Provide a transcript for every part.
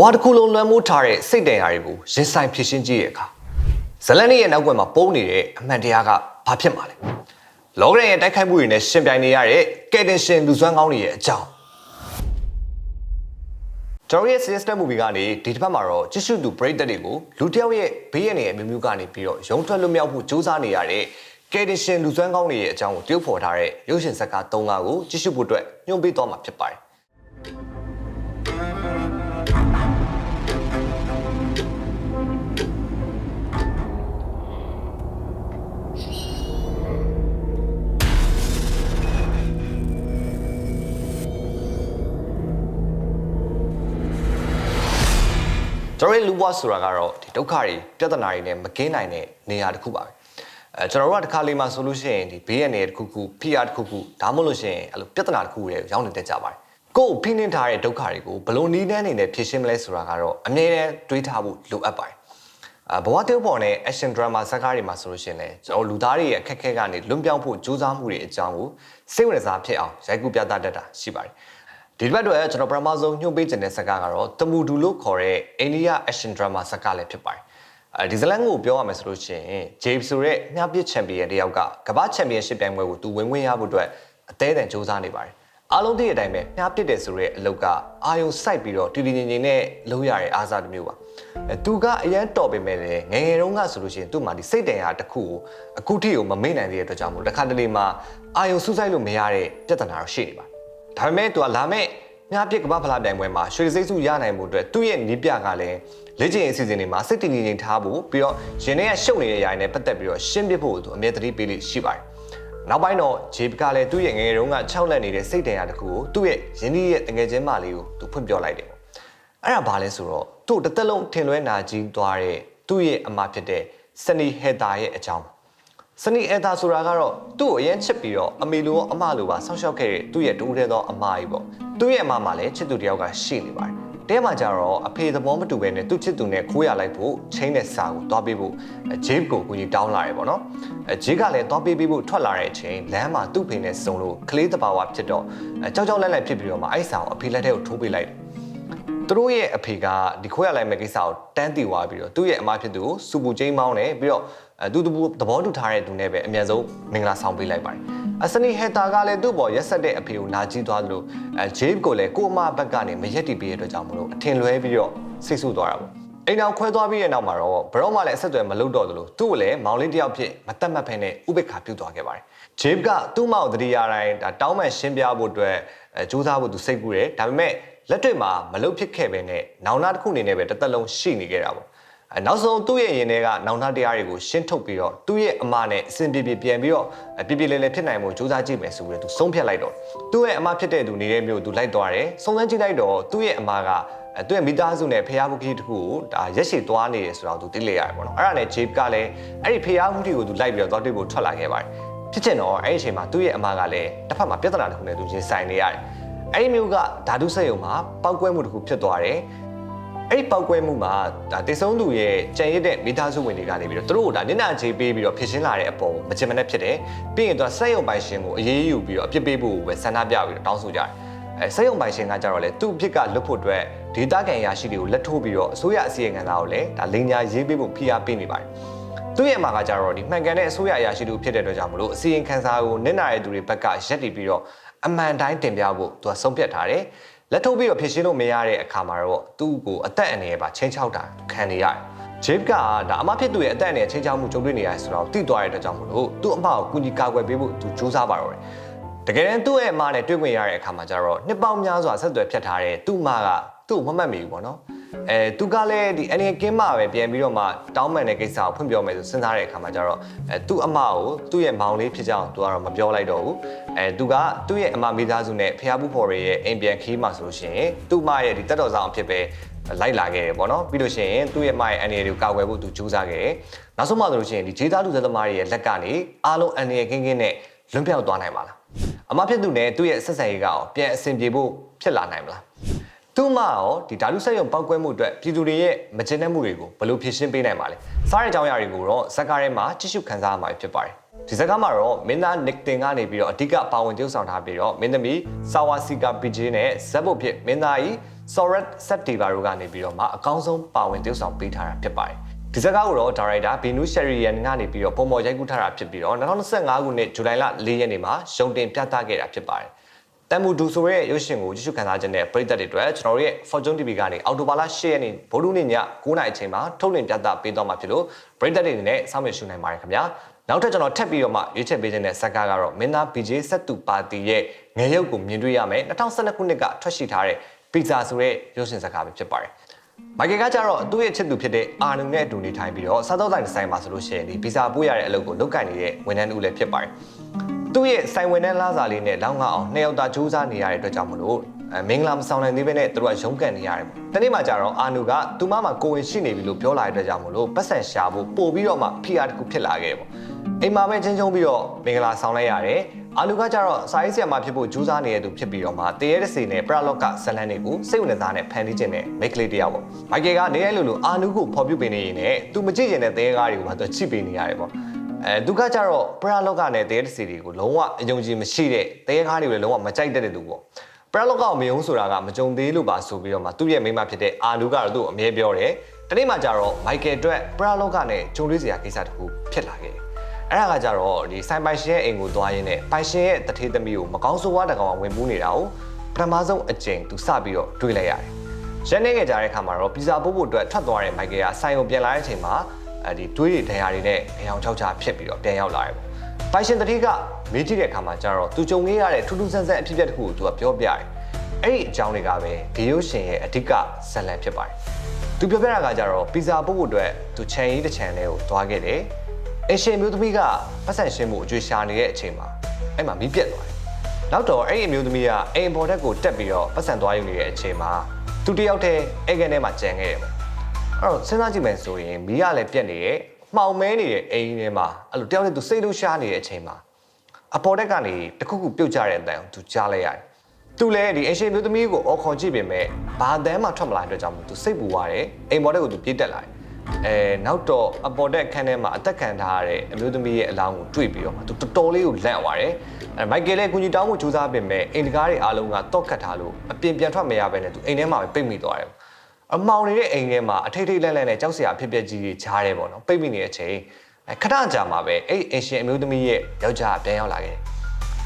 ဝတစ်ခုလုံးလွှမ်းမိုးထားတဲ့စိတ်တန်ရာတွေကိုရင်ဆိုင်ဖြည့်ရှင်းကြည့်ရတဲ့အခါဇလန်ရဲ့နောက်ွယ်မှာပုံနေတဲ့အမှန်တရားကဘာဖြစ်မှာလဲလောကရန်ရဲ့တိုက်ခိုက်မှုတွေနဲ့ရှင်ပြိုင်နေရတဲ့ကယ်တင်ရှင်လူစွမ်းကောင်းတွေရဲ့အကြောင်းကျွန်တော်ရဲ့ sister movie ကနေဒီတစ်ပတ်မှာတော့ကြည့်ရှုသူပရိသတ်တွေကိုလူတစ်ယောက်ရဲ့ဘေးရန်ရဲ့အမျိုးမျိုးကနေပြီးတော့ရုံထွက်လွတ်မြောက်ဖို့စူးစမ်းနေရတဲ့ကယ်တင်ရှင်လူစွမ်းကောင်းတွေရဲ့အကြောင်းကိုတရုပ်ဖော်ထားတဲ့ရုပ်ရှင်ဇာတ်ကား၃ကားကိုကြည့်ရှုဖို့အတွက်ညွှန်ပေးသွားမှာဖြစ်ပါတယ် ကျွန်တော်ရဲ့လူဘွားဆိုတာကတော့ဒီဒုက္ခတွေပြဿနာတွေနဲ့မကင်းနိုင်တဲ့နေရာတစ်ခုပါပဲအဲကျွန်တော်တို့ကတစ်ခါလေးမှဆိုလို့ရှိရင်ဒီဘေးရန်နေတစ်ခုခုဖိအားတစ်ခုခုဒါမှမဟုတ်လို့ရှိရင်အဲ့လိုပြဿနာတစ်ခုတွေရောက်နေတတ်ကြပါတယ်ကိုယ်ဖိနှင်းထားတဲ့ဒုက္ခတွေကိုဘယ်လိုနည်းနဲ့အနေနဲ့ဖြေရှင်းမလဲဆိုတာကတော့အမြဲတမ်းတွေးထားဖို့လိုအပ်ပါတယ်အာဘဝတေးပေါ်နဲ့ action drama ဇာတ်ကားတွေမှာဆိုလို့ရှိရင်လည်းကျွန်တော်လူသားတွေရဲ့အခက်အခဲကနေလွတ်ပြောင်းဖို့ကြိုးစားမှုတွေအကြောင်းကိုစိတ်ဝင်စားဖြစ်အောင်ရိုက်ကူးပြသတတ်တာရှိပါတယ် ဒီတစ်ပတ်တော့ကျွန်တော်ပထမဆုံးညှို့ပေးခြင်းတဲ့ဇာတ်ကားကတော့တမူဒူလို့ခေါ်တဲ့အိန္ဒိယ action drama ဇာတ်ကားလည်းဖြစ်ပါတယ်အဲဒီဇလန်ကိုပြောရမယ်ဆိုလို့ရှိရင်ဂျေးဆိုတဲ့မြပြစ်ချန်ပီယံတယောက်ကကမ္ဘာချန်ပီယံရှစ်ပြိုင်ပွဲကိုသူဝင်ဝင်ရဖို့အတွက်အသေးအံစူးစမ်းနေပါတယ်အားလုံးသိတဲ့အတိုင်းပဲမြပြစ်တယ်ဆိုတဲ့အလုပ်ကအာယုံစိုက်ပြီးတော့တည်တည်ငြိမ်ငြိမ်နဲ့လုပ်ရတဲ့အားစားတစ်မျိုးပါအဲသူကအရန်တော်ပေမဲ့လည်းငယ်ငယ်တုန်းကဆိုလို့ရှိရင်သူ့မှာဒီစိတ်တန်ရာတစ်ခုကိုအခုထိကိုမမေ့နိုင်သေးတဲ့အတွက်ကြောင့်မို့တစ်ခါတလေမှာအာယုံစူးစိုက်လို့မရတဲ့ပြဿနာတော့ရှိနေပါတယ် ဒါပေမဲ့သူကလာမဲ့မြပြစ်ကမ္ဘာဖလားပြိုင်ပွဲမှာရွှေစိတ်စုရနိုင်မှုအတွက်သူ့ရဲ့နီးပြကလည်းလေ့ကျင့်ရေးအစီအစဉ်တွေမှာစိတ်တည်ငြိမ်ငြိမ်ထားဖို့ပြီးတော့ရင်ထဲကရှုပ်နေတဲ့ຢာတွေနဲ့ပတ်သက်ပြီးတော့ရှင်းပြဖို့သူအမြဲတမ်းပေးလို့ရှိပါတယ်။နောက်ပိုင်းတော့ဂျေဘ်ကလည်းသူ့ရဲ့ငယ်ငယ်တုန်းက6လက်နေတဲ့စိတ်တန်ရာတစ်ခုကိုသူ့ရဲ့ရင်းနှီးရဲ့တငယ်ချင်းမလေးကိုသူဖွင့်ပြလိုက်တယ်ပေါ့။အဲ့ဒါဘာလဲဆိုတော့သူ့တစ်သက်လုံးထင်လွဲနာကြီးသွားတဲ့သူ့ရဲ့အမဖြစ်တဲ့စနီဟက်တာရဲ့အကြောင်း စနီအတာဆိုတာကတော့သူ့ကိုအရင်ချစ်ပြီးတော့အမေလိုရောအမလိုပါဆောက်ရှောက်ခဲ့တဲ့သူ့ရဲ့တူးတဲ့သောအမကြီးပေါ့သူ့ရဲ့အမမှာလည်းချစ်သူတယောက်ကရှိနေပါတယ်တဲမှာကြတော့အဖေသဘောမတူဘဲနဲ့သူ့ချစ်သူနဲ့ခိုးရလိုက်ဖို့ချင်းတဲ့စာကိုတွားပေးဖို့ဂျေးကိုကိုကြီးတောင်းလာတယ်ပေါ့နော်အဲဂျေးကလည်းတွားပေးပေးဖို့ထွက်လာတဲ့အချိန်လမ်းမှာသူ့ဖေနဲ့စုံလို့ကလေးတဘာဝဖြစ်တော့ကြောက်ကြောက်လက်လက်ဖြစ်ပြီးတော့မှအဲ့စာကိုအဖေလက်ထဲကိုထိုးပေးလိုက်တယ် သူတို့ရဲ့အဖေကဒီခိုးရလိုက်မဲ့ကိစ္စကိုတန်းတီသွားပြီးတော့သူ့ရဲ့အမဖြစ်သူကိုစူပူချင်းမောင်းတယ်ပြီးတော့အဲသူသဘောတူထားတဲ့သူနဲ့ပဲအမြန်ဆုံးမင်္ဂလာဆောင်ပေးလိုက်ပါတယ်အစနီဟက်တာကလည်းသူ့ပေါ်ရက်ဆက်တဲ့အဖေကိုနာကျင်သွားလို့အဲဂျေးကိုလည်းကိုအမဘက်ကနေမရက်တီပေးတဲ့အတွက်ကြောင့်မလို့အထင်လွဲပြီးတော့စိတ်ဆူသွားတာပေါ့အိမ်အောင်ခွဲသွားပြီးတဲ့နောက်မှာတော့ဘရော့မှလည်းအဆက်အသွယ်မလုပ်တော့သလိုသူ့ကိုလည်းမောင်လေးတယောက်ဖြစ်မတက်မတ်ဖဲနဲ့ဥပိ္ပခါပြုတ်သွားခဲ့ပါတယ်ဂျေးကသူ့မောင်တတိယတိုင်းဒါတောင်းမှန်ရှင်းပြဖို့အတွက်အဲစူးစမ်းဖို့သူစိတ်ကူးတယ်ဒါပေမဲ့ လက်တွေ့မှာမလုပ်ဖြစ်ခဲ့ပဲနဲ့နောင်နာတစ်ခုအနေနဲ့ပဲတစ်သက်လုံးရှိနေခဲ့တာပေါ့အဲနောက်ဆုံးသူ့ရဲ့ရင်ထဲကနောင်နာတရားတွေကိုရှင်းထုတ်ပြီးတော့သူ့ရဲ့အမနဲ့အစဉ်ပြေပြေပြန်ပြီးတော့ပြပြလဲလဲဖြစ်နိုင်မှုစူးစမ်းကြည့်မယ်ဆိုပြီးတော့သူဆုံးဖြတ်လိုက်တော့သူ့ရဲ့အမဖြစ်တဲ့သူနေတဲ့မျိုးသူလိုက်သွားတယ်စုံစမ်းကြည့်လိုက်တော့သူ့ရဲ့အမကအဲသူ့ရဲ့မိသားစုနဲ့ဖျားဘူးကြီးတခုကိုဒါရက်ရှည်သွားနေတယ်ဆိုတော့သူသိလေရတယ်ပေါ့နော်အဲ့ဒါနဲ့ဂျေးကလည်းအဲ့ဒီဖျားဘူးကြီးကိုသူလိုက်ပြီးတော့သွားတွေ့ဖို့ထွက်လာခဲ့ပါတယ်ဖြစ်ချင်တော့အဲ့ဒီအချိန်မှာသူ့ရဲ့အမကလည်းတစ်ဖက်မှာပြဿနာတစ်ခုနဲ့သူရင်ဆိုင်နေရတယ် အဲ့ဒီမျိုးကဓာတုစက်ရုံမှာပောက်ကွဲမှုတစ်ခုဖြစ်သွားတယ်အဲ့ဒီပောက်ကွဲမှုမှာဒါတေဆုံးသူရဲ့ကြံရစ်တဲ့မိသားစုဝင်တွေကနေပြီးတော့သူတို့ကဒါနင့်နာချေပေးပြီးတော့ဖြစ်ရှင်းလာတဲ့အပေါ်မချင်မနဲ့ဖြစ်တယ်ပြီးရင်သူကစက်ရုံပိုင်ရှင်ကိုအေးအေးယူပြီးတော့အပြစ်ပေးဖို့ပဲဆန္ဒပြပြီးတော့တောင်းဆိုကြတယ်အဲစက်ရုံပိုင်ရှင်ကကြတော့လေသူ့အဖြစ်ကလွတ်ဖို့အတွက်ဒေတာကန်ရာရှိတွေကိုလက်ထိုးပြီးတော့အစိုးရအစီရင်ခံစာကိုလည်းဒါလိန်ညာရေးပေးဖို့ဖိအားပေးနေပါတယ်သူ့ရဲ့မှာကကြတော့ဒီမှန်ကန်တဲ့အစိုးရအရာရှိတို့ဖြစ်တဲ့အတွက်ကြောင့်မလို့အစီရင်ခံစာကိုနစ်နာတဲ့သူတွေဘက်ကရက်တည်ပြီးတော့ အမှန်တိုင်းတင်ပြဖို့သူကဆုံးဖြတ်ထားတယ်လက်ထုတ်ပြီးတော့ဖြစ်ရှင်းလို့မရတဲ့အခါမှာတော့သူ့ကိုအသက်အန္တရာယ်ပါချင်းချောက်တာခံနေရတယ်ဂျေးကဒါအမဖြစ်သူရဲ့အသက်အန္တရာယ်ချင်းချောက်မှုကြုံတွေ့နေရတယ်ဆိုတော့သိသွားတဲ့အတွက်ကြောင့်မလို့သူ့အမကိုကူညီကာကွယ်ပေးဖို့သူစူးစမ်းပါတော့တယ်တကယ်တမ်းသူ့ရဲ့အမနဲ့တွေ့ခွင့်ရတဲ့အခါမှာကျတော့နှစ်ပေါင်းများစွာဆက်သွယ်ဖြတ်ထားတဲ့သူ့အမကသူ့ကိုမမှတ်မိဘူးပေါ့နော် အဲသူကလည်းဒီအနေကင်းမပဲပြန်ပြီးတော့မှတောင်းပန်တဲ့ကိစ္စကိုဖွင့်ပြောမယ်ဆိုစဉ်းစားတဲ့အခါမှာကျတော့အဲသူ့အမကိုသူ့ရဲ့မောင်လေးဖြစ်ကြအောင်သူကတော့မပြောလိုက်တော့ဘူးအဲသူကသူ့ရဲ့အမမိသားစုနဲ့ဖျားဘူးဖော်ရဲ့အိမ်ပြန်ခီးမှာဆိုလို့ရှိရင်သူ့မရဲ့ဒီတက်တော်ဆောင်အဖြစ်ပဲလိုက်လာခဲ့တယ်ပေါ့နော်ပြီးလို့ရှိရင်သူ့ရဲ့အမရဲ့အနေတွေကိုကာကွယ်ဖို့သူကြိုးစားခဲ့တယ်နောက်ဆုံးမှဆိုလို့ရှိရင်ဒီဂျေသားလူသက်သမားတွေရဲ့လက်ကနေအားလုံးအနေကင်းကင်းနဲ့လွံ့ပြောက်သွားနိုင်ပါလားအမဖြစ်သူနဲ့သူ့ရဲ့ဆက်ဆံရေးကအောင်ပြန်အဆင်ပြေဖို့ဖြစ်လာနိုင်မလား သူ့မရောဒီဓာတုဆက်ရုံပောက်ကွဲမှုအတွက်ပြည်သူတွေရဲ့မကျေနပ်မှုတွေကိုဘယ်လိုဖြေရှင်းပေးနိုင်မှာလဲစားတဲ့အကြောင်းအရာတွေကိုတော့ဇက်ကားထဲမှာကြည့်ရှုခန်းစားရမှာဖြစ်ပါတယ်ဒီဇက်ကားမှာတော့မင်းသားနစ်တင်ကနေပြီးတော့အဓိကပါဝင်တရုပ်ဆောင်ထားပြီးတော့မင်းသမီးဆာဝါစီကာပီဂျီနဲ့ဇက်ဘုတ်ဖြစ်မင်းသားကြီး Sorat Sativa တို့ကနေပြီးတော့မှအကောင်းဆုံးပါဝင်တည်ဆောင်ပေးထားတာဖြစ်ပါတယ်ဒီဇာတ်ကားကိုတော့ဒါရိုက်တာဘီနူးရှယ်ရီယန်ကနေပြီးတော့ပုံပေါ်ရိုက်ကူးထားတာဖြစ်ပြီးတော့2025ခုနှစ်ဇူလိုင်လ4ရက်နေ့မှာရုံတင်ပြသခဲ့တာဖြစ်ပါတယ် တမ်မူဒူဆိုတဲ့ရုပ်ရှင်ကိုကြည့်ရှုခံစားခြင်းနဲ့ပရိသတ်တွေအတွက်ကျွန်တော်တို့ရဲ့ Fortune TV ကနေအော်တိုဘာလ10ရက်နေ့ဗုဒ္ဓနေ့ည9:00နာရီအချိန်မှာထုတ်လွှင့်ပြသပေးသွားမှာဖြစ်လို့ပရိသတ်တွေအနေနဲ့စောင့်မျှော်ရှုနိုင်ပါတယ်ခင်ဗျာနောက်ထပ်ကျွန်တော်ထပ်ပြီးတော့မှရွေးချယ်ပေးခြင်းတဲ့ဇက်ကားကတော့မင်းသား BJ စက်တူပါတီရဲ့ငယ်ရုပ်ကိုမြင်တွေ့ရမယ်2012ခုနှစ်ကထွက်ရှိထားတဲ့ပီဇာဆိုတဲ့ရုပ်ရှင်ဇက်ကားပဲဖြစ်ပါတယ်မိုက်ကယ်ကကြတော့သူ့ရဲ့ချစ်သူဖြစ်တဲ့အာနုနဲ့အတူနေထိုင်ပြီးတော့စားသောက်ဆိုင်ဒီဇိုင်းမှာဆိုလို့ရှိရင်ဒီဗီဇာပို့ရတဲ့အလုပ်ကိုလုပ်ကင်နေတဲ့ဝန်ထမ်းတူလည်းဖြစ်ပါတယ်။ သူ့ရဲ့ဆိုင်ဝင်တဲ့လာစာလေးနဲ့လောင်းငါအောင်နှစ်ယောက်သားကြိုးစားနေရတဲ့အတွက်ကြောင့်မလို့အဲမင်္ဂလာမဆောင်နိုင်သေးဘဲနဲ့သူတို့ကရုန်းကန်နေရတယ်ပေါ့။တနေ့မှကျတော့အာနုကသူမမှာကိုဝင်ရှိနေပြီလို့ပြောလာတဲ့အတွက်ကြောင့်မလို့ပတ်စံရှာဖို့ပို့ပြီးတော့မှ PR တခုဖြစ်လာခဲ့ပေါ့။အိမ်မှာပဲချင်းချုံပြီးတော့မင်္ဂလာဆောင်လိုက်ရတယ်။အာလူကကြတော့စာရေးဆရာမဖြစ်ဖို့ကြိုးစားနေတဲ့သူဖြစ်ပြီးတော့မှတရေရစီနဲ့ပရလော့ကဇလန်တွေကိုစိတ်ဝင်စားနဲ့ဖန်တီးခြင်းနဲ့မိတ်ကလေးတယောက်ပေါ့။မိုက်ကယ်ကနေရလို့လို့အာနုကိုဖော်ပြပေးနေရင်လည်းသူမကြည့်ကျင်တဲ့တရေကားတွေကိုမှသူချိပေးနေရတယ်ပေါ့။ အဲသူကကြတော့ပရလော့ကနဲ့တရေရစီတွေကိုလုံးဝအယုံကြည်မရှိတဲ့တရေကားတွေကိုလည်းလုံးဝမကြိုက်တတ်တဲ့သူပေါ့။ပရလော့ကကိုမယုံဆိုတာကမကြုံသေးလို့ပါဆိုပြီးတော့မှသူ့ရဲ့မိန်းမဖြစ်တဲ့အာနုကတော့သူ့ကိုအမြဲပြောတယ်။တနေ့မှကျတော့မိုက်ကယ်အတွက်ပရလော့ကနဲ့ဂျုံလေးစရာကိစ္စတခုဖြစ်လာခဲ့တယ်။အဲ့ဒါကကြတော့ဒီဆိုင်ပိုင်ရှင်ရဲ့အိမ်ကိုသွားရင်းနဲ့ပိုင်ရှင်ရဲ့တထေးသမီးကိုမကောင်းဆိုးဝါးတကောင်ဝင်ပူးနေတာကိုပထမဆုံးအကြိမ်သူစပြီးတော့တွေးလိုက်ရတယ်။ရက်နေခဲ့ကြတဲ့အခါမှာတော့ပီဇာပို့ဖို့အတွက်ထွက်သွားတဲ့မိုက်ကယ်ကဆိုင်ကိုပြန်လာတဲ့အချိန်မှာ အဲဒီတွေးတွေဒဏ်ရာတွေနဲ့အယောင်ချောက်ချဖြစ်ပြီးတော့ပြန်ရောက်လာတယ်ပေါ့။ပိုင်ရှင်တထေးကမေးကြည့်တဲ့အခါမှာကျတော့သူကြုံခဲ့ရတဲ့ထူးထူးဆန်းဆန်းအဖြစ်အပျက်တစ်ခုကိုသူကပြောပြတယ်။အဲ့ဒီအကြောင်းတွေကပဲဒီရုပ်ရှင်ရဲ့အဓိကဇာတ်လမ်းဖြစ်ပါတယ်။သူပြောပြတာကကြတော့ပီဇာပို့ဖို့အတွက်သူခြံရည်တစ်ခြံလေးကိုသွားခဲ့တယ်။အရှင်မျိုးသမီးကပတ်စံရှင်းမှုအကျွေးရှာနေတဲ့အချိန်မှာအဲ့မှာမီးပြက်သွားတယ်။နောက်တော့အဲ့ဒီအမျိုးသမီးကအိမ်ပေါ်တက်ကိုတက်ပြီးတော့ပတ်စံသွားယူနေတဲ့အချိန်မှာသူတယောက်တည်းအဲ့ကနေမှကြံခဲ့တယ်ပေါ့။ အဲ့တော့စဉ်းစားကြည့်မယ်ဆိုရင်မီးကလည်းပြက်နေရဲ့မှောင်မဲနေတဲ့အိမ်ထဲမှာအဲ့လိုတယောက်တည်းသူစိတ်လို့ရှားနေတဲ့အချိန်မှာအပေါ်တက်ကနေတခုခုပြုတ်ကြတဲ့အတန်ကိုသူကြားလိုက်ရတယ်။သူလည်းဒီအရှင်မျိုးသမီးကိုအော်ခေါ်ကြည့်ပေမဲ့ဘာတမ်းမှထွက်မလာတဲ့အတွက်ကြောင့်မို့သူစိတ်ပူသွားတယ်။အိမ်ပေါ်တက်ကိုသူပြေးတက်လာတယ်။အဲနောက်တော့အပေါ်တက်ခန်းထဲမှာအသက်ခံထားရတဲ့အမျိုးသမီးရဲ့အလောင်းကိုတွေ့ပြီးတော့မှသူတော်တော်လေးကိုလန့်သွားတယ်။အဲမိုက်ကယ်လည်းကူညီတောင်းဖို့ကြိုးစားပေမဲ့အိမ်တကားတွေအားလုံးကတော့ခတ်ထားလို့အပြင်ပြန်ထွက်မရဘဲနဲ့သူအိမ်ထဲမှာပဲပိတ်မိသွားတယ်။ အမောင်နေတဲ့အိမ်ထဲမှာအထိတ်ထိတ်လန့်လန့်နဲ့ကြောက်စရာဖြစ်ပျက်ကြီးတွေခြားတယ်ပေါ့နော်။ပိတ်မိနေတဲ့အချိန်အဲခဏကြာမှာပဲအဲ့အင်ရှင်အမျိုးသမီးရဲ့ယောက်ျားပြန်ရောက်လာခဲ့တယ်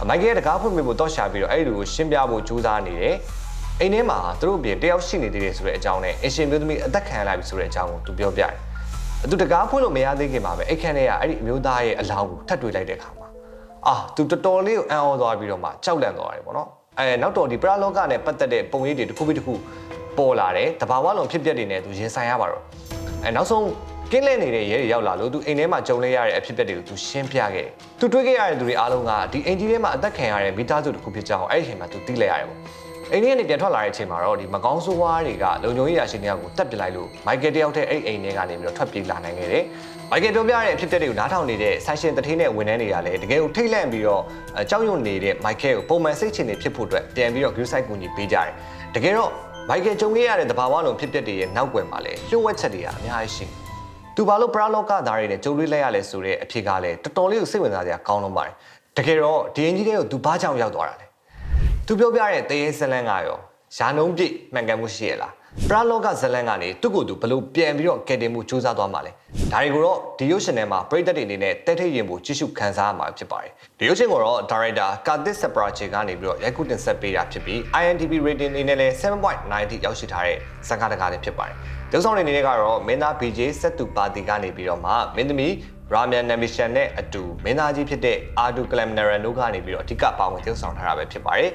။မိုက်ကယ်ကတကားဖွင့်ပေးဖို့တော့ရှာပြီးတော့အဲ့ဒီကိုရှင်းပြဖို့ကြိုးစားနေတယ်။အိမ်ထဲမှာသူတို့အပြင်တယောက်ရှိနေသေးတယ်ဆိုတဲ့အကြောင်းနဲ့အင်ရှင်မျိုးသမီးအသက်ခံရလိုက်ပြီဆိုတဲ့အကြောင်းကိုသူပြောပြတယ်။သူတကားဖွင့်လို့မရသေးခင်မှာပဲအိတ်ခမ်းထဲကအဲ့ဒီအမျိုးသားရဲ့အလောင်းကိုထပ်တွေ့လိုက်တဲ့အခါမှာအာသူတော်တော်လေးကိုအံ့ဩသွားပြီးတော့မှကြောက်လန့်သွားတယ်ပေါ့နော်။အဲနောက်တော့ဒီပရလောကနဲ့ပတ်သက်တဲ့ပုံရိပ်တွေတစ်ခုပြီးတစ်ခု ပေါ်လာတယ်။တဘာဝလုံးဖြစ်ပျက်တွေနဲ့သူရင်ဆိုင်ရပါတော့။အဲနောက်ဆုံးကင်းလဲနေတဲ့ရဲတွေရောက်လာလို့သူအိမ်ထဲမှာကြုံလဲရတဲ့အဖြစ်အပျက်တွေကိုသူရှင်းပြခဲ့တယ်။သူတွေ့ခဲ့ရတဲ့သူတွေအားလုံးကဒီအိမ်ကြီးထဲမှာအသက်ခံရတဲ့မိသားစုတစ်ခုဖြစ်ကြောင်းအဲ့ဒီအချိန်မှာသူသိလိုက်ရတယ်ပေါ့။အိမ်ထဲကနေပြန်ထွက်လာတဲ့အချိန်မှာတော့ဒီမကောင်းဆိုးဝါးတွေကလုံခြုံရေးရရှိနေရကိုတက်ပစ်လိုက်လို့မိုက်ကယ်တယောက်တည်းအဲ့အိမ်ထဲကနေပြီးတော့ထွက်ပြေးလာနိုင်ခဲ့တယ်။မိုက်ကယ်ပြောပြတဲ့အဖြစ်အပျက်တွေကိုနားထောင်နေတဲ့ဆိုင်ရှင်တထေးနဲ့ဝန်ထမ်းတွေကလည်းတကယ်ကိုထိတ်လန့်ပြီးတော့အဲကြောက်ရွံ့နေတဲ့မိုက်ကယ်ကိုပုံမှန်စိတ်ချနေဖြစ်ဖို့အတွက်ပြန်ပြီးတော့ group site ကူညီပေးကြတယ်။တကယ်တော့ မိုက်ကယ်ကြုံခဲ့ရတဲ့တဘာဝလုံးဖြစ်ပျက်တွေရဲ့နောက်ွယ်မှာလည်းလျှို့ဝှက်ချက်တွေကအများကြီးရှိတယ်။သူဘာလို့ပရာလောကသားတွေနဲ့ကြုံတွေ့လိုက်ရလဲဆိုတဲ့အဖြစ်ကလည်းတော်တော်လေးကိုစိတ်ဝင်စားစရာကောင်းလုံးပါတယ်တကယ်တော့ဒီအင်ကြီးတွေကိုသူဘာကြောင့်ရောက်သွားတာလဲသူပြောပြတဲ့တရေဇလန်ကရောယာနှုံးပြည့်မှန်ကန်မှုရှိရလား ပရာလောကဇလန်ကနေသူ့ကိုယ်သူဘလို့ပြန်ပြီးတော့ကယ်တင်မှုစူးစမ်းသွားမှာလဲဒါတွေကိုတော့ဒီရုပ်ရှင်ထဲမှာပရိသတ်တွေအနေနဲ့တဲထိတ်ရင်ဖို့ကြည့်ရှုခန်းစားရမှာဖြစ်ပါတယ်ဒီရုပ်ရှင်ကိုတော့ဒါရိုက်တာကာတစ်ဆပ်ပရာချေကနေပြီးတော့ရိုက်ကူးတင်ဆက်ပေးတာဖြစ်ပြီး IMDb rating အနေနဲ့လည်း7.9ရောက်ရှိထားတဲ့ဇာတ်ကားတကားလေးဖြစ်ပါတယ်ဒုဆောင်တွေအနေနဲ့ကတော့မင်းသား BJ စက်တူပါတီကနေပြီးတော့မှမင်းသမီးရာမြန်နမီရှန်နဲ့အတူမင်းသားကြီးဖြစ်တဲ့အာဒူကလမ်နရန်တို့ကနေပြီးတော့အဓိကပါဝင်ပြုဆောင်ထားတာပဲဖြစ်ပါတယ်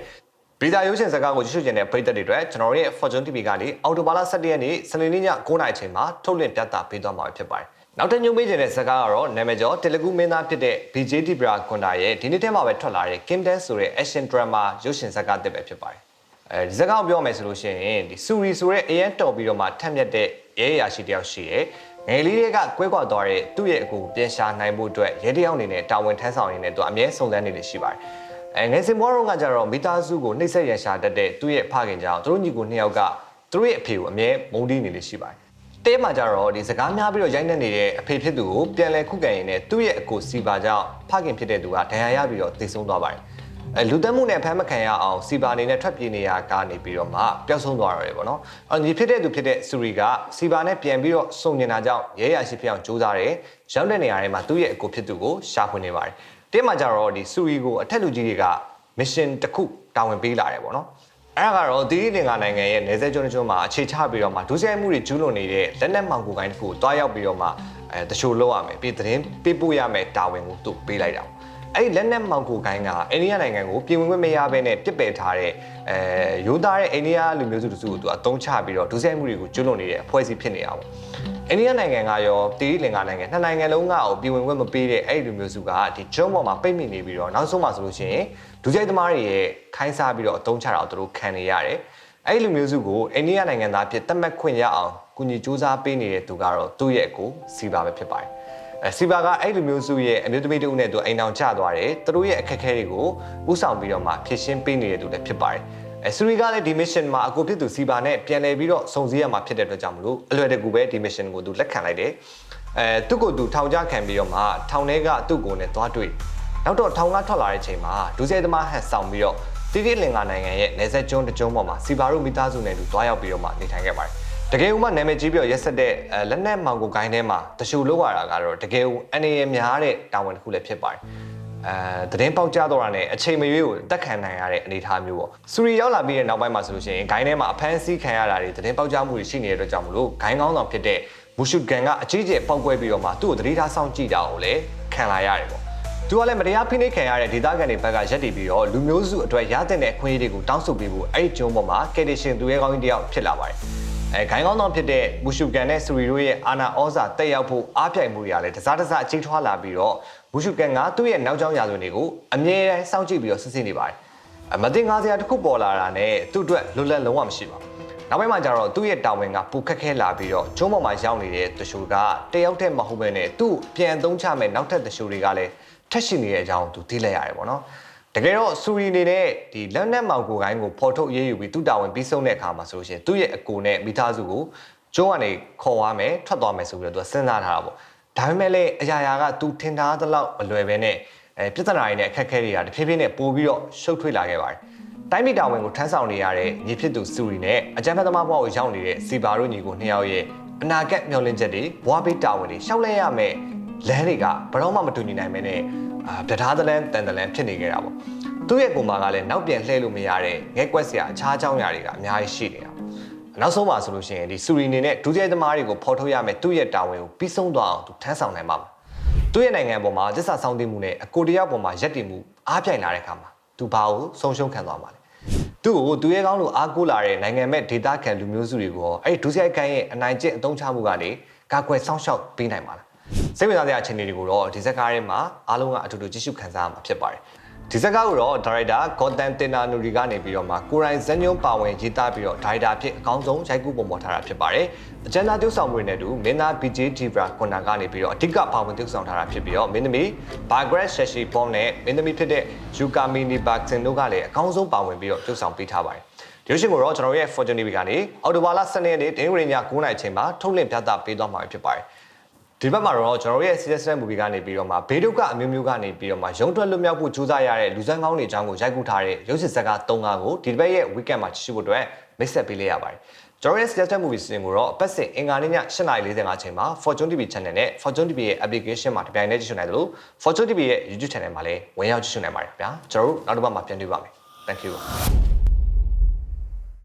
ဗီဇာရုပ်ရှင်ဇာတ်ကားကိုကြည့်ရှုကျင်တဲ့ပရိသတ်တွေအတွက်ကျွန်တော်တို့ရဲ့ Fortune TV ကနေအော်တိုဘာလ17ရက်နေ့စနေနေ့ည9:00နာရီအချိန်မှာထုတ်လွှင့်ပြသပေးသွားမှာဖြစ်ပါတယ်။နောက်တစ်ညွှန်ပေးခြင်းတဲ့ဇာတ်ကားကတော့နာမည်ကျော်တယ်လီဂူမင်းသားဖြစ်တဲ့ BJ Dibra ကွန်တာရဲ့ဒီနေ့ထဲမှာပဲထွက်လာတဲ့ Kim Dance ဆိုတဲ့ action drama ရုပ်ရှင်ဇာတ်ကားတစ်ပဲဖြစ်ပါတယ်။အဲဒီဇာတ်ကားကိုပြောမယ်ဆိုလို့ရှိရင်ဒီစူရီဆိုတဲ့အရန်တော်ပြီးတော့မှထက်မြက်တဲ့ရဲရရှိတယောက်ရှိတယ်။ငယ်လေးတွေကကွဲကွာသွားတဲ့သူ့ရဲ့အကူပြန်ရှာနိုင်မှုအတွက်ရဲတယောက်အနေနဲ့တာဝန်ထမ်းဆောင်ရင်းနဲ့သူအမြဲစုံစမ်းနေလေရှိပါတယ်။ အဲငယ်စင်ဘွားတော့ကကြတော့မိသားစုကိုနှိမ့်ဆက်ရန်ရှာတတ်တဲ့သူ့ရဲ့ဖခင်ကြောင့်သူတို့ညီကိုနှစ်ယောက်ကသူတို့ရဲ့အဖေကိုအမြဲမုန်းတီးနေလေရှိပါတယ်။တဲမှာကြတော့ဒီစကားများပြီးတော့ရိုက်နှက်နေတဲ့အဖေဖြစ်သူကိုပြန်လဲခုခံရင်းနဲ့သူ့ရဲ့အကိုစီပါကြောင့်ဖခင်ဖြစ်တဲ့သူကဒဏ်ရာရပြီးတော့သေဆုံးသွားပါတယ်။အဲလူသက်မှုနဲ့ဖမ်းမခံရအောင်စီဘာအနေနဲ့ထွက်ပြေးနေရကနေပြီးတော့မှပျောက်ဆုံးသွားရတယ်ပေါ့နော်အညီဖြစ်တဲ့သူဖြစ်တဲ့စူရီကစီဘာနဲ့ပြန်ပြီးတော့စုံနေတာကြောင့်ရဲရရှိဖြစ်အောင်ကြိုးစားတယ်ရောက်တဲ့နေရာတွေမှာသူ့ရဲ့အကိုဖြစ်သူကိုရှာဖွေနေပါတယ် တင်းမှာကြတော့ဒီစူရီကိုအထက်လူကြီးတွေက mission တစ်ခုတာဝန်ပေးလာတယ်ပေါ့နော်အဲ့ဒါကတော့တီရီလင်္ကာနိုင်ငံရဲ့နေဆက်ကျွန်းတစ်ကျွန်းမှာအခြေချပြီးတော့မှဒုစရိုက်မှုတွေကျူးလွန်နေတဲ့လက်နက်မှောင်ကိုကိုင်းတစ်ခုတွားရောက်ပြီးတော့မှအဲတချို့လောက်ရမယ်ပြီးသတင်းပေးပို့ရမယ်တာဝန်ကိုသူ့ပေးလိုက်တာပေါ့ အဲ့ဒီလက်နက်မှောင်ကိုကိုင်းကအိန္ဒိယနိုင်ငံကိုပြည်ဝင်ခွင့်မရဘဲနဲ့ပြစ်ပယ်ထားတဲ့အဲရိုးသားတဲ့အိန္ဒိယလူမျိုးစုတစုကိုသူအသုံးချပြီးတော့ဒုစရိုက်မှုတွေကိုကျူးလွန်နေတဲ့အဖွဲ့အစည်းဖြစ်နေတာပေါ့အိန္ဒိယနိုင်ငံကရောတီရီလင်္ကာနိုင်ငံနှစ်နိုင်ငံလုံးကကိုပြည်ဝင်ခွင့်မပေးတဲ့အဲ့ဒီလူမျိုးစုကဒီကျွန်းပေါ်မှာပိတ်မိနေပြီးတော့နောက်ဆုံးမှဆိုလို့ရှိရင်ဒုစရိုက်သမားတွေရဲ့ခိုင်းစားပြီးတော့အသုံးချတာကိုသူတို့ခံနေရတယ်အဲ့ဒီလူမျိုးစုကိုအိန္ဒိယနိုင်ငံသားဖြစ်သတ်မှတ်ခွင့်ရအောင်ကုညီစူးစမ်းပေးနေတဲ့သူကတော့သူ့ရဲ့အကိုစီပါပဲဖြစ်ပါတယ်အဲ စီပါကအဲ့လူမျိုးစုရဲ့အမျိုးသမီးတူနဲ့သူအိမ်အောင်ချသွားတယ်သူတို့ရဲ့အခက်အခဲတွေကိုဥဆောင်ပြီးတော့မှဖြည့်ရှင်းပေးနေတဲ့သူလည်းဖြစ်ပါတယ်အဲစူရီကလည်းဒီ mission မှာအကိုဖြစ်သူစီပါနဲ့ပြန်လည်ပြီးတော့စုံစည်းရမှာဖြစ်တဲ့အတွက်ကြောင့်မလို့အလွယ်တကူပဲဒီ mission ကိုသူလက်ခံလိုက်တယ်အဲသူ့ကိုယ်သူထောင်ချခံပြီးတော့မှထောင်ထဲကသူ့ကိုယ်နဲ့သွားတွေ့နောက်တော့ထောင်ကထွက်လာတဲ့ချိန်မှာဒုစရိုက်သမားဟန်ဆောင်ပြီးတော့တိတိလင်္ကာနိုင်ငံရဲ့နေဆက်ကျွန်းတစ်ကျွန်းပေါ်မှာစီပါတို့မိသားစုနဲ့သူသွားရောက်ပြီးတော့မှနေထိုင်ခဲ့ပါတယ် တကယ်ဦးမနာမည်ကြီးပြီးတော့ရက်ဆက်တဲ့အဲလက်နက်မောင်ကိုဂိုင်းထဲမှာတရှူလောက်ရတာကတော့တကယ်ဦးအနေရများတဲ့တာဝန်တစ်ခုလည်းဖြစ်ပါတယ်အဲသတင်းပေါက်ကြားတော့တာနဲ့အချိန်မရွေးကိုတက်ခံနိုင်ရတဲ့အနေအထားမျိုးပေါ့စူရီရောက်လာပြီးတဲ့နောက်ပိုင်းမှာဆိုလို့ရှိရင်ဂိုင်းထဲမှာအဖမ်းဆီးခံရတာတွေသတင်းပေါက်ကြားမှုတွေရှိနေတဲ့အတွက်ကြောင့်မလို့ဂိုင်းကောင်းဆောင်ဖြစ်တဲ့မူရှုကန်ကအကြီးကျယ်ပေါက်ကွဲပြီးတော့မှသူ့ကိုသတိထားစောင့်ကြည့်တာကိုလည်းခံလာရတယ်ပေါ့သူကလည်းမတရားဖိနှိပ်ခံရတဲ့ဒေသခံတွေဘက်ကရက်တည်ပြီးတော့လူမျိုးစုအတွက်ရတဲ့အခွင့်အရေးတွေကိုတောင်းဆိုပေးဖို့အဲ့ဒီကျုံးပေါ်မှာကယ်ဒရှင်သူရဲကောင်းကြီးတယောက်ဖြစ်လာပါတယ် အဲဂိုင်းကောင်းဆောင်ဖြစ်တဲ့မူရှုကန်နဲ့စူရီတို့ရဲ့အာနာဩဇာတက်ရောက်ဖို့အားပြိုင်မှုတွေကလည်းတစားတစားအချင်းထွားလာပြီးတော့မူရှုကန်ကသူ့ရဲ့နောက်ကျောင်းရာဇဝင်တွေကိုအမြဲတမ်းစောင့်ကြည့်ပြီးတော့စစ်ဆေးနေပါတယ်အမတင်ငါးစရာတစ်ခုပေါ်လာတာနဲ့သူ့အတွက်လွတ်လပ်လုံးဝမရှိပါဘူးနောက်ပိုင်းမှာကျတော့သူ့ရဲ့တာဝန်ကပူခက်ခဲလာပြီးတော့ကျုံးပေါ်မှာရောက်နေတဲ့တရှူကတယောက်တည်းမဟုတ်ဘဲနဲ့သူ့ပြန်သုံးချမဲ့နောက်ထပ်တရှူတွေကလည်းထက်ရှိနေတဲ့အကြောင်းသူသိလိုက်ရတယ်ပေါ့နော် တကယ်တော့စူရီနေနဲ့ဒီလက်နက်မောင်ကိုကိုင်းကိုဖော်ထုတ်ရေးယူပြီးသူ့တာဝန်ပြီးဆုံးတဲ့အခါမှာဆိုလို့ရှိရင်သူ့ရဲ့အကိုနဲ့မိသားစုကိုကျုံးကနေခေါ်သွားမယ်ထွက်သွားမယ်ဆိုပြီးတော့သူကစဉ်းစားထားတာပေါ့ဒါပေမဲ့လည်းအရာရာကသူထင်ထားသလောက်မလွယ်ပဲနဲ့အဲပြဿနာတွေနဲ့အခက်အခဲတွေကတဖြည်းဖြည်းနဲ့ပိုပြီးတော့ရှုပ်ထွေးလာခဲ့ပါတယ်တိုင်းပြည်တာဝန်ကိုထမ်းဆောင်နေရတဲ့ညီဖြစ်သူစူရီနဲ့အကြမ်းဖက်သမားဘဝကိုရောက်နေတဲ့စီဘာတို့ညီကိုနှစ်ယောက်ရဲ့အနာဂတ်မျှော်လင့်ချက်တွေဘဝပေးတာဝန်တွေရှောက်လဲရမယ်လမ်းတွေကဘယ်တော့မှမတူညီနိုင်မဲနဲ့ အာပြထားသလန်းတန်တလန်းဖြစ်နေကြတာပေါ့သူ့ရဲ့ကိုယ်မှာကလည်းနောက်ပြန်လှည့်လို့မရတဲ့ငဲကွက်စရာအခြားအကြောင်းအရာတွေကအများကြီးရှိနေတာပေါ့နောက်ဆုံးမှာဆိုလို့ရှိရင်ဒီစူရီနေနဲ့ဒုတိယသမားတွေကိုဖော်ထုတ်ရမယ်သူ့ရဲ့တာဝန်ကိုပြီးဆုံးသွားအောင်သူထမ်းဆောင်နိုင်မှာပါသူ့ရဲ့နိုင်ငံပေါ်မှာသစ္စာဆောင်တည်မှုနဲ့အကိုတရားပေါ်မှာယက်တည်မှုအားပြိုင်လာတဲ့အခါမှာသူဘာကိုဆုံးရှုံးခံသွားမှာလဲသူ့ကိုသူရဲကောင်းလို့အားကိုးလာတဲ့နိုင်ငံမဲ့ဒေတာခံလူမျိုးစုတွေကိုအဲ့ဒီဒုစရိုက်ကန်ရဲ့အနိုင်ကျင့်အသုံးချမှုကနေကာကွယ်စောင့်ရှောက်ပေးနိုင်ပါလား စိတ်ဝင်စားစရာအခြေအနေတွေကိုတော့ဒီဇက်ကားထဲမှာအားလုံးကအတူတူကြည့်ရှုခံစားရမှာဖြစ်ပါတယ်ဒီဇက်ကားကိုတော့ဒါရိုက်တာဂေါ်တန်တင်နာနူရီကနေပြီးတော့မှကိုရိုင်းဇန်ညုံပါဝင်ရေးသားပြီးတော့ဒါရိုက်တာဖြစ်အကောင်းဆုံးရိုက်ကူးပုံပေါ်ထားတာဖြစ်ပါတယ်အကျဉ်းသားတုဆောင်မှုတွေနဲ့တူမင်းသား BJ Dibra ကွန်နာကနေပြီးတော့အဓိကပါဝင်တုဆောင်ထားတာဖြစ်ပြီးတော့မင်းသမီး Bagrat Shashi Bomb နဲ့မင်းသမီးဖြစ်တဲ့ Yukamini Baksin တို့ကလည်းအကောင်းဆုံးပါဝင်ပြီးတော့တုဆောင်ပေးထားပါတယ်ဒီလိုရှင်ကိုတော့ကျွန်တော်ရဲ့ Fortune TV ကနေအော်တိုဘာလ12ရက်နေ့တင်းဝင်ည9:00နာရီအချိန်မှာထုတ်လင့်ပြသပေးသွားမှာဖြစ်ပါတယ် ဒီဘက်မှာတော့ကျွန်တော်ရဲ့ season 7 movie ကနေပြီးတော့မှဘေးဒုက္ခအမျိုးမျိုးကနေပြီးတော့မှရုံထွက်လွတ်မြောက်ဖို့ကြိုးစားရတဲ့လူစမ်းကောင်းတွေအကြောင်းကိုရိုက်ကူးထားတဲ့ရုပ်စစ်ဇာတ်ကား3ကားကိုဒီဘက်ရဲ့ weekend မှာကြည့်ရှုဖို့အတွက်မိတ်ဆက်ပေးလိုက်ရပါတယ်ကျွန်တော်ရဲ့ season movie စီစဉ်ကိုတော့ပတ်စစ်အင်္ဂါနေ့ည8:45အချိန်မှာ Fortune TV channel နဲ့ Fortune TV ရဲ့ application မှာတပြိုင်တည်းကြည့်ရှုနိုင်တယ်လို့ Fortune TV ရဲ့ YouTube channel မှာလည်းဝင်ရောက်ကြည့်ရှုနိုင်ပါတယ်ခင်ဗျာကျွန်တော်တို့နောက်တစ်ပတ်မှာပြန်တွေ့ပါမယ် thank you